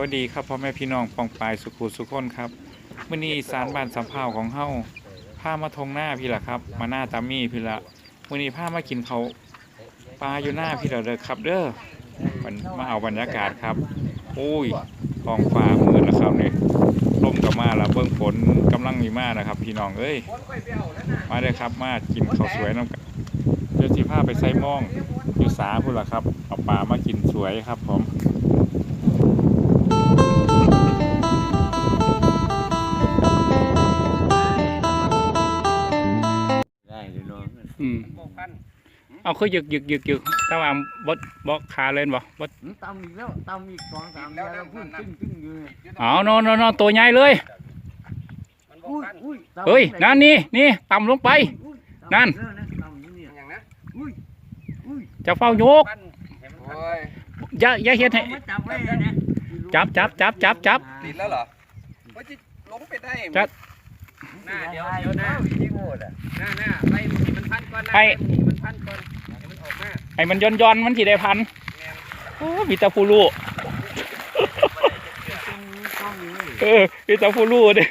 วัสดีครับพ่อแม่พี่น้องปองปายสุขุสุขคนครับมื่อนี้สารบ้านสำเภาของเฮาพามาทงหน้าพี่ละครับ มาหน้าตามี่พี่ละมื่อนี้พามากินเขาปลาอยู่หน้าพี่ละเด้อครับ เด้อมันมาเอาบรรยากาศครับโอ้ยท้องฟ้ามืดแล้วครับนี่ลมกับมาแล้วเบื้องฝนกำลังมีมานะครับ พี่น้องเอ้ยมาเลยครับมากินข้าวสวยน้ำกันเดี๋ยวสิพาไปใส่มองอยู่สาพุ่นละครับเอาปลามากินสวยครับผม ยวน้องอืมเอาคือหยึกหยึกหยึกหยึกแต่ว่าบดบกขาเล่นบ่บดตำอีกแล้วตำอีกสองสามเดือนแล้วพุ่งตึ้งตึ้งอยู่เนี่ยเอานอนนอนตัวใหญ่เลยอุ้ยอุ้ยตำเฮ้ยนั่นนี่นี่ต่ำลงไป อุ้ยนั่นตำเยอะตำอยู่เนี่ยอย่างนะอุ้ยอุ้ยจะเฝ้าโยกปั้นให้มันโอ้ยอย่าอย่าเฮ็ดให้ อามาจับไว้เลยนะจับจับจับจับจับ ติดแล้วเหรอว่าจะลงไปได้จัด หน้าเดี๋ยวเดี๋ยวหน้าที่โง่อะหน้าหน้าไปมันพันก่อนนะไปมันพันก่อนให้มันออกมาให้มันย้อนย้อนมันสิได้พันแม่นโอ้มีแต่ผู้รู้ต้องอยู่เลยเออมีแต่ผู้รู้เด้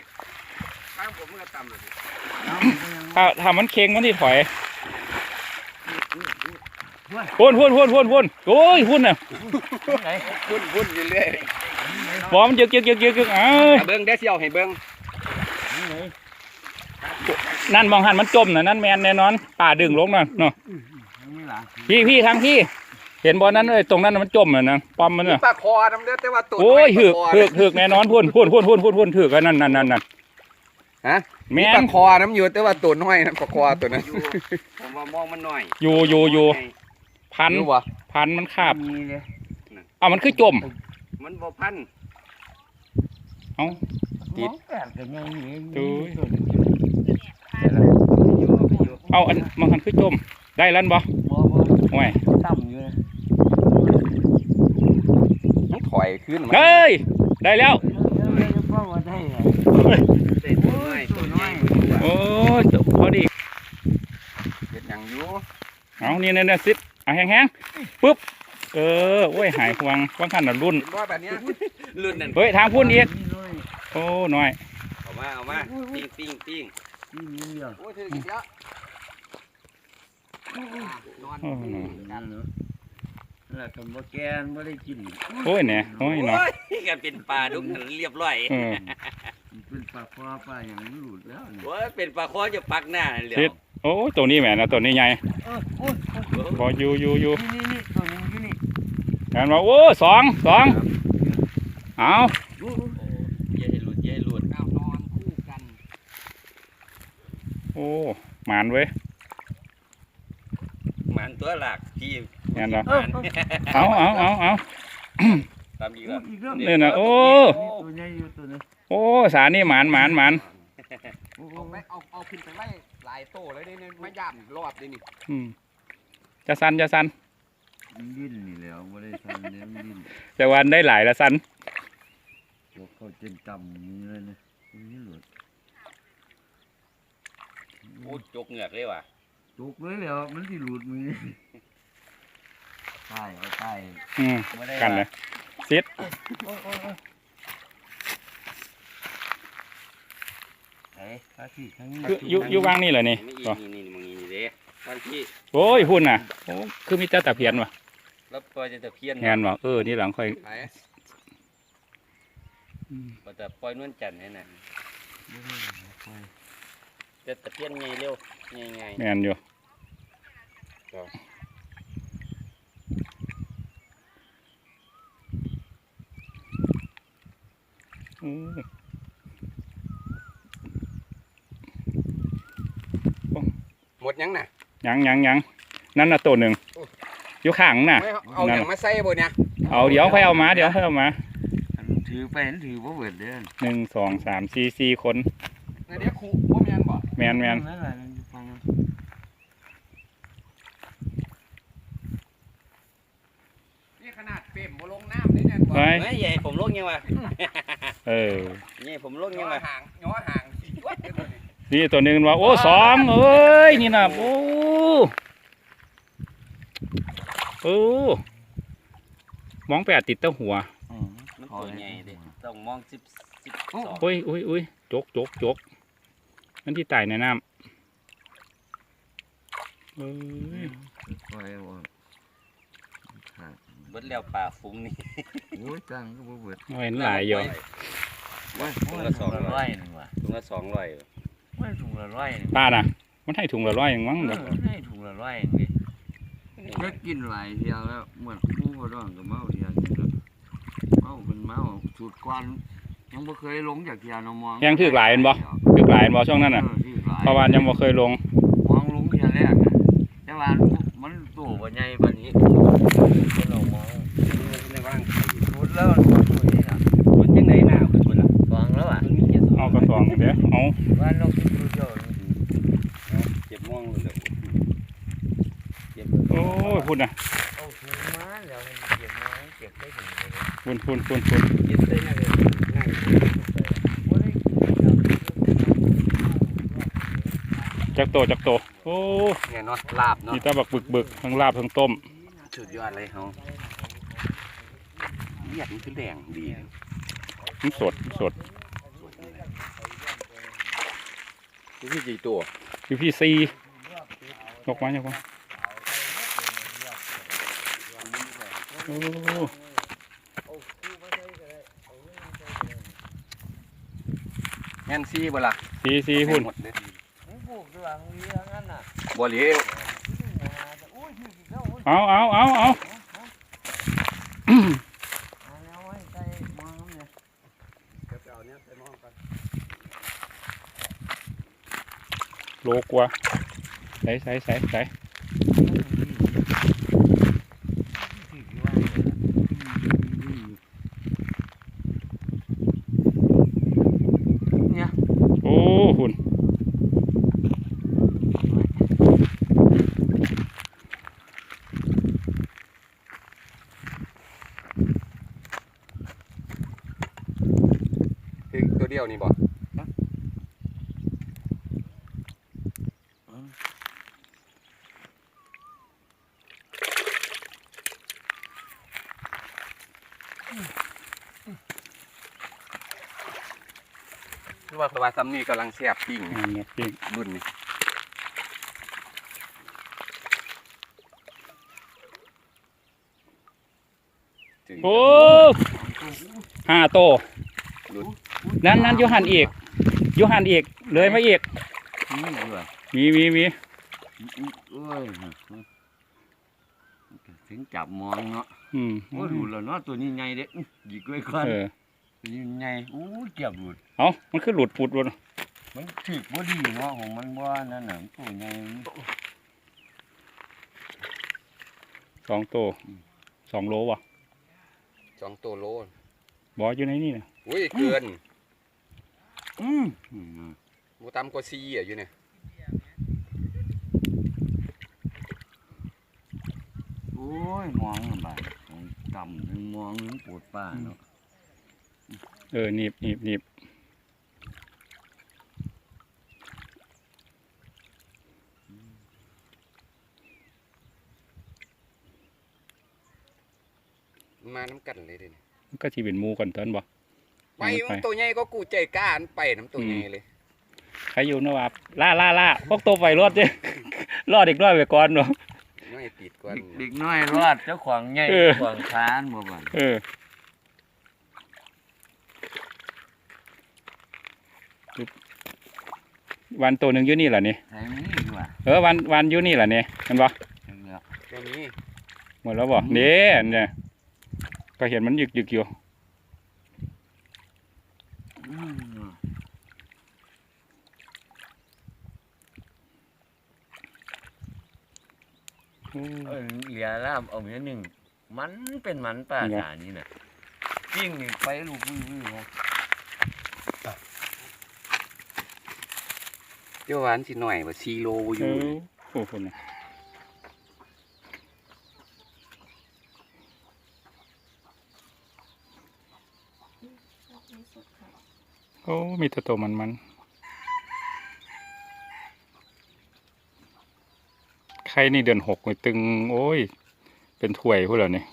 ข้างผมมันก็ต่ำเลยสิถ้าถ้ามันเค็งมันสิถอยพุ่นพุ่นพุ่นพุ่นพุ่นโอ้ยพุ่นน่ะไหนวุ่นวุ่นอยู่เรื่อยบ่มันยึกยึกยึกยึกยึกเอ้ยเอาเบิ้งได้เสียวให้เบิ้งไหน นั่นมองหันมันจมน่ะนั่นแมนแน่นอนป่าดึงลงน่ะเนาะไม่หลังพี่พี่ทางพี่ เห็นบ่อนั้นเอ้ยตรงนั้นน่ะมันจมน่ะนะปอมมันน่ะปลาคอน้ำเด้อแต่ว่าตัวโอ้ยน้หืกปลาคหืกหืกแน่นอนพุ่นพุ่นพุ่นพุ่นพุ่นพุ่นถือกอันนั่นนั่นนั่นนั่นฮะแม่ปลานคอน้ำอยู่แต่ว่าตัวน้อยนะปลาคอตัวนั้นผมว่ามองมันหน่อยอยู่อยู่อยู่พันรู้วะพันมันคาบมีเลยเอามันคือจม มันบ่พันเอาติดแปดกันยังมีดูอยู่อยู่ เอาอันมันหันคือจม ได้แล้วบ่บ่บ่โอ้ยต่ำอยู่นะมันถอยขึ้นมาเฮ้ย ได้แล้วเดี๋ยวเดี๋ยวพ่อมาได้ไงใส่ตัวน้อยตัวใหญ่โอ้ยพอดีเห็ดหยังอยู่เอานี่เนี่ยเนี่ยซิดเอาแห้งๆปุ๊บ เออ โอ้ย หายห่วงว่างขันน่ะรุ่นเป็นว่าแบบเนี้ยรุ่นนั่นเฮ้ย ทางพุ่นอีกมีเลยโอ้น้อย เอามา เอามา ปิ้งปิ้งปิ้ง มีมีเดียวโอ้ยเธอกินเยอะนอนโอ้นั่นเนาะแล้วก็บ่แกนบ่ได้กินโอ้ยเนี่ยโอ้ยเนาะโอ้ยก็เป็นปลาดุกนั่นเรียบร้อยเออเป็นปลาคอปลาอย่างนี้หลุดแล้วนี่โอ้ยเป็นปลาคอจะปักหน้านั่นแหละซิดโอ้ยตัวนี้แหม่นะตัวนี้ใหญ่เออโอ้ยบออยู่อยู่อยู่นี่นี่ตัวนึงอยู่นี่งานว่าโอ้สองสองเอาอย่าให้หลุดอย่าให้หลุด ก้าวนอนคู่กัน โอ้หมานเว้ยหมันตัวหลักที่งานละหมันเอาเอาเอาเอาตามอีกแล้วอีกแล้วเนี่ยนะโอ้ตัวใหญ่อยู่ตัวนี้โอ้สานี่หมานหมานหมานโอ้โหเอาไปเอาเอาขึ้นไปไล่หลายโตเลยนี่ไม่ย่ำรอบเลยนี่อืมจะสันจะสันดิ้นนี่แหล้วบ่ได้ทันเลี้ยงดิ้นจะวันได้หลายละสันพวกเขาเจนจำนี่เลยนะนี่หลุด โอ้จกเหงือกเลยว่ะจุกเลยแล้วมันสิหลุดมือใต้เอาใต้อืมบ่ได้กันเลยซิดไอ้ข้าที่ทั้งนี้คืออยู่อยู่วางนี่เหรอนี่นี่บ่นี่นี่มึงนี่นี่เด้วันที่โอ้ยหุ่นน่ะโอ้คือมีแต่ตะเพียนวะแล้วปล่อยจะตะเพียนงานวะเออนี่หลังค่อยไหนบ่แต่ปล่อยนวลจันทร์นี่น่ะ จะตะเพียนใหญ่เร็วใหญ่แมนอยู่โอ้หมดยังน่ะ ยังยังยังนั่นน่ะตัวหนึ่งอยู่ข้างน่ะ ไม่เอาอย่างมาใส่บนเนี่ยเอาเดี๋ยวค่อยเอามาเดี๋ยวค่อยเอามาอันถือไปอันถือว่าเบิดเด้อหนึ่งสองสามสี่สี่คน เดี๋ยวครูพ่อแมนบอก แมนแมนนั่นแหละนั่นฟังนี่ขนาดเปรมบ่ลงน้ำนี่เนี่ยบอกไว้ๆไม่ใหญ่ผมลงยังวะเออ ใหญ่ผมลงย้ยัองวะห่างย้อห่างสี่วัดเลยบ่นี่นี่ตัวหนึ่งว่าโอ้สองเอ้ยนี่นะโอ้เออมองไปอาจติดเต้าหัวอืมมันมันตัวใหญ่เด้ต้องมองสิบสิบสองโอ้ยโอ้ยโอ้ยจกจกจก มันที่ตายในน้ำเอ้ยปล่อยว่าขาดเบิดแล้วป่าฟุ้งนี่โอ้ยจังก็บ่เบิดเอาเห็นหลายอยู่ว่าถุงละสองร้ร้ออยยหนึ่งว่ะถุงละสองร้อยไม่ถุงละร้อยหนึ่งป้าน่ะ มันให้ถุงละร้อยอย่างมั้งเอเด้ออให้ถุงละร้อยหนึ่งดิแค่กินหลายเที่ยวแล้วเหมือนหมู่บ่ร้องก็เมาเที่ยวนึงแล้วเมาเป็นเมาสูตรกวน ยังบ่เคยลงจากเที่ยวน้องมองยังถือหลายเห็นบ่ถือหลายเห็นบ่ช่วงนั้นน่ะเออถือหลายเพราะว่ายังบ่เคยลงมองลงเที่ยวแรกนะแต่ว่ามันตัวบ่ใหญ่ปานนี้เป็นเรามองในว่างชุดแล้วมันตัวนี้น่ะมันยังไงหน้าคือมันล่ะฟังแล้วอะมันมีเจ็ดสองเอากระสองเด้อเอาบ้านนกที่ดูเจ้าเจ็บม่วงเลยเจ็บโอ้ยพุ่นน่ะ เอาถุงมาแล้วมันเก็บมาเก็บได้ถึงเลยพุ่นพุ่นพุ่นพุ่นเจ็บได้ง่ายเลยง่ายบ่ได้จักโตจักโตโอ้เนี่ยเนาะลาบเนาะมีแตาบักบึกบึกทั้งลาบทั้งต้มสุดยอดเลยเฮาเลียดมันคือแดงดีมันสดสดนี่คือกี่ตัวอยู่พี่ซียกมายกมา โอ้แม่นซี่บ่ล่ะซีซีพุ่นหมดเลยมึงปลูกด้วยมึงเลี้ยงงั้นน่ะบ่เหลียวโอ้ยถือกี่เท่าโอ้ยเอาเอาเอาเอาเอาแล้วไว้ใส่มองน้ำเนี่ยเอาเนี่ยไปมองกันโลกว่าใส่ใส่ใส่ใส่ ถือกี่ว่าเนี่ย โอ้หุ่น คือตัวเดียวนี่บ่ คือว่าตัวซ้ำนี่กำลังแซ่บปิ้งงานเนี่ยปิ้งรุ่นนี้โอ้ห้าโตรุ่นนั่นนั่นอยูหันอีกอยูหันอีกเลยมาอีกนี่ดีกว่ามีมีมีเอ้ยถึงจับมองเนาะอืมโอ้ดูแล้วเนาะตัวนี้ใหญ่เด้หยิกไว้ก่อน เออตัวนี้ใหญ่โอ้เก็บหลุดเอามันคือหลุดปุดวะมันถึกบ่ดีเนาะของมันบ่นั่นน่ะมันตัวใหญ่สองโตสองโลวะสองตัวโลบออยู่ในนี่นะอุ้ยเกิน อืมอืมหมูตำกว่าซีอะอยู่เนี่ยโอ้ยมองลำบากของต่ำถึงมองถึงปวดป้าเนาะเออหนีบหนีบหนีบมาน้ำกันเลยเดิมันก็ชีเป็นหมูกันเถินบ่ไปมันตัวใหญ่ก็กูใจกล้าอันไปน้ำตัวใหญ่เลย ใครอยู่นะว่าล่าล่าล่าพวกโตไฟรอดเจ้ รอดอีกรอดไปก่อนเนาะน้อยติดก่อนเด็กน้อยรอดเจ้าของใหญ่เออเจ้าของคานบ่บัดเออ วันตัวหนึ่งอยู่นี่แหละนี่ใส่มีดีกว่าเออวันวันอยู่นี่แหละนี่เห็นบ่จังเนาะแค่นี้หมดแล้วบ่เด้เนี่ยก็เห็นมันยึกยึกอยู่อืมเออเหลียแล้วเอาเนื้อหนึ่งมันเป็นมันป่าสานี่น่ะปิ้งนี่ไปลูกวิวๆเนาะ เดี๋ยวหวานสิหน่อยว่าซีโลอเอยู่อโอ้โหนะโอ้มีแต่ตัวมันมันใครนี่เดือนหกเลยตึง โอ้ย เป็นถ้วยพวกเราเนี่ย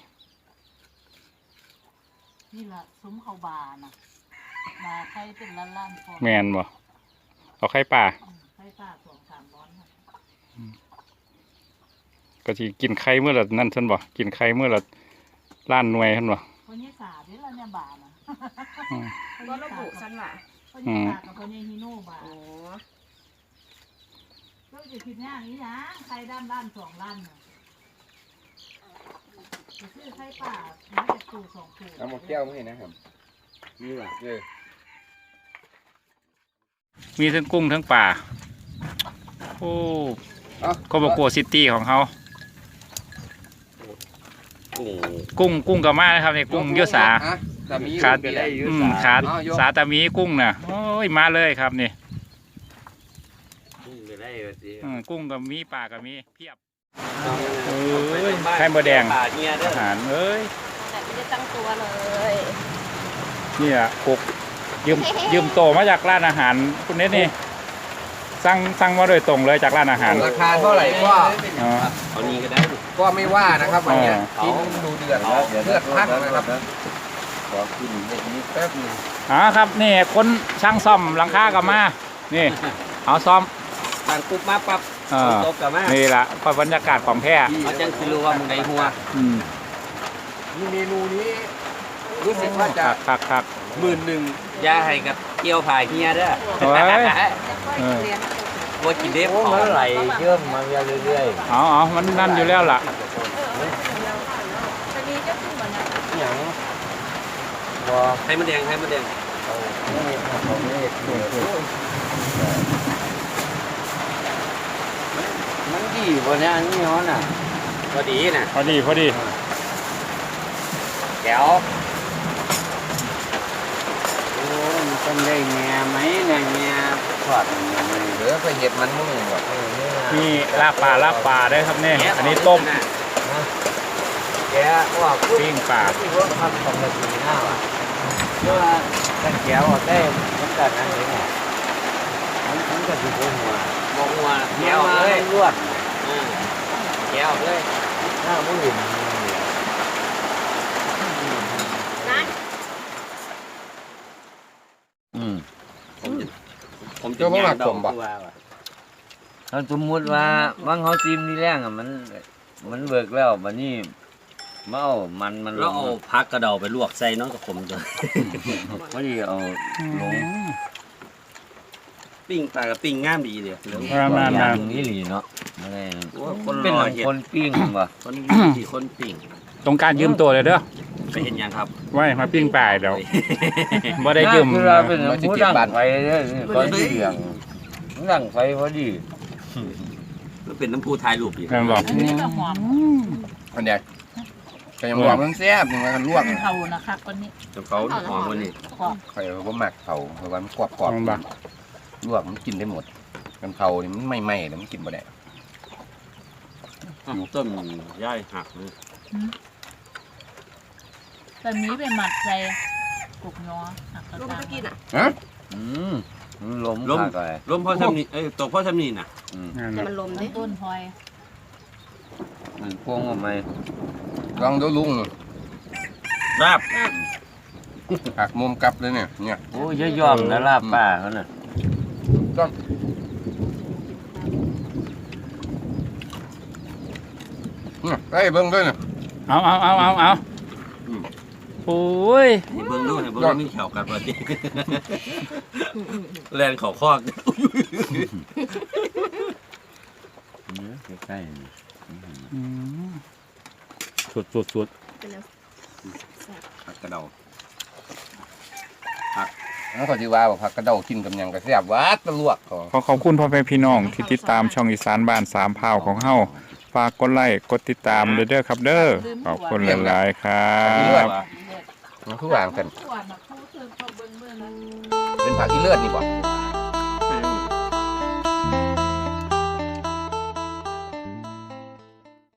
นี่ละซุ้มเขาบาน่ะมาใครเป็นล้านล้านๆฟองแมนบ่เอาไข่ป่าอืมใครป้าสองสามร้อนน่ะ ก็สิกินไข่เมื่อละนั่นซั่นบ่กินไข่เมื่อละล้านหน่วยซั่นบ่คนนี้สาด้วยละเนี่ยบาน่ะอืมก็ระบุฉันว่าคนนี้สากับคนนี้ฮิโน่บาโอ้ก็จะคิดง่ายนี้นะใครด้านด้านสองล้านน่ะจะซื้อใครป้าไม่จะตู่สองตู่เอาหมกแก้วมาให้นะครับนี่ว่ะเออมีทั้งกุ้งทั้งป่า โอ้เอาโกโบโกซิตี้ของเขา กุ้งกุ้งกุ้งกับมานะครับนี่กุ้งยุสาอะสามีขาเป็นไรอืมขาเอายกสาตามีกุ้งน่ะโอ้ยมาเลยครับนี่กุ้งจะได้แบบนี้อืมกุ้งกับมีป่ากับมีเพียบเอ้ยไข่มดแดงป่าเฮียเด้ออาหารเอ้ยแต่ไม่ได้ตั้งตัวเลยนี่อะปลุกยืมยืมโตมาจากร้านอาหารคุณเน็ตนี่สั่งสั่งมาโดยตรงเลยจากร้านอาหารราคาเท่าไหร่ก็อ๋อเอานี้ก็ได้ ก็ไม่ว่านะครับวันเนี้ยอ๋อกินดูเดือดแล้วเลือดพักนะครับขอกินแบบนี้แป๊บหนึงอ๋อครับนี่คนช่างซ่อมหลังคากับมา นี่ เอาซ่อมบางปุ๊บมาปั๊บเออตบกับมานี่ละพอบรรยากาศของแท้เขาจังสิรู้ว่ามึงได้หัวอืมนี่เมนูนี้รู้สึกว่าจะคักคักคักหมื่นหนึ่งอย่าให้กับเกี่ยวผ่าเฮียเด้อโอ้ยเออ ว่ากินเด็บของไหลเยิ่มมาเรื่อยเอาเอามันนั่นอยู่แล้วล่ะจะมีเจ้าขึ้นมานะๆอย่างบ่ให้มันแดงให้มันแดงมันดีบ่เนี่ยนี่ฮ้อนน่ะพอดีน่ะพอดีพอดีแก้ว อ้มันต้องได้แง่ไหมเนี่ยแง่ทอดมันยังไงเหลือไปเห็ดมันมุ่งว่ะนี่ลาบปลาลาบปลาได้ครับเนี่ยอันนี้ต้มแกว่าปิ้งปลาที่ว่าทำของกระถิ่นหน้าว่ะเพราะว่าถ้าแกวออกได้มันก็นั่นเองอะมันมันก็สิบหัวมองหัวเนี้แก้ยวมาเลยลวดแกวเลยหน้ามันอยู่ นะ อืม ผมจะ ผมจะเจ้าบ่มักย่างดสอกมบ่ตัวว่ะถ้าสมมุติว่าบางเขาจิ้มนี่แรงอะมัน มันเบิกแล้วบัดนี้มาเอามันมันแล้วเอาพักกระเดาไปลวกใส่น้องกับผมจ้ะพอดีเอาลงปิ้งปลากับปิ้งงามดีเลยประมาณอย่านั้นงนี้หลีเนาะไม่ได้ว่าคนเป็นรอหนังเห็ดคนปิ้งว่ะคนที่คนปิ้งตรงการยืมตัวเลยเด้อ ไปเห็นยังครับไว้มาปิ้งปลาเดี๋ยวบ่ได้ยืมคือเราเป็นผู้ดังไฟเนี่ยตอนที่เดียงดังไฟพอดีก็เป็นน้ำพูถ่ายรูปอีกแม่นบอกอันนี้ก็หอมอันเดียวก็ยังบอกมันแซ่บยังไงกันลวกเป็นเผานะคะคนนี้จนเขาหอมวันนี้หอมใครก็หมักเผาเพราะว่ามันกรอบกรอบแม่นบ่ลวกมันกินได้หมดกันเผานี่มันไม่ไหม้แล้วมันกินบ่ได้ต้นย่ายหักเลย แต่นี้เป็นหมัดใจกุกน้อหักกระลุงตาจะกินอะอืมล้ม ขาดไปล้มเพราะทำนี่เอ้ยตกเพราะทำนี่น่ะนั่นแต่น่ะมันลมมัดินต้นพลอยมันพวงออกมาลองดูลุงราบหักมุมกลับเลยเนี่ย เนี่ย โอ้ยยอมนะลาบป้าเขาน่ะเนี่ยไอ้ยเบิ้งด้วยเนี่ยเอาเอาเอาเอาเอา โอ้ยให้เบิ่งดูให้เบิ่งว่ามีแขวกัดพอดีแลนเขอคอกใกล้ๆนี่อืมสุดสุดสุดเป็นแล้วแซ่บหักกระเดาแล้วเขาจะว่าว่าผักกระเดากินกับหยังก็แซ่บหวาดตะลวกเขาขอขอบคุณพ่อแม่พี่น้องที่ติดตามช่องอีสานบ้านสามพาวของเฮาฝากกดไลค์กดติดตามเด้อครับเด้อขอบคุณหลายๆครับ มันคือวางกัน ขวดมาคู่เธอเขาเบิ่งเบิ่งนั้น เป็นผักอีเลือดนี่บ่เ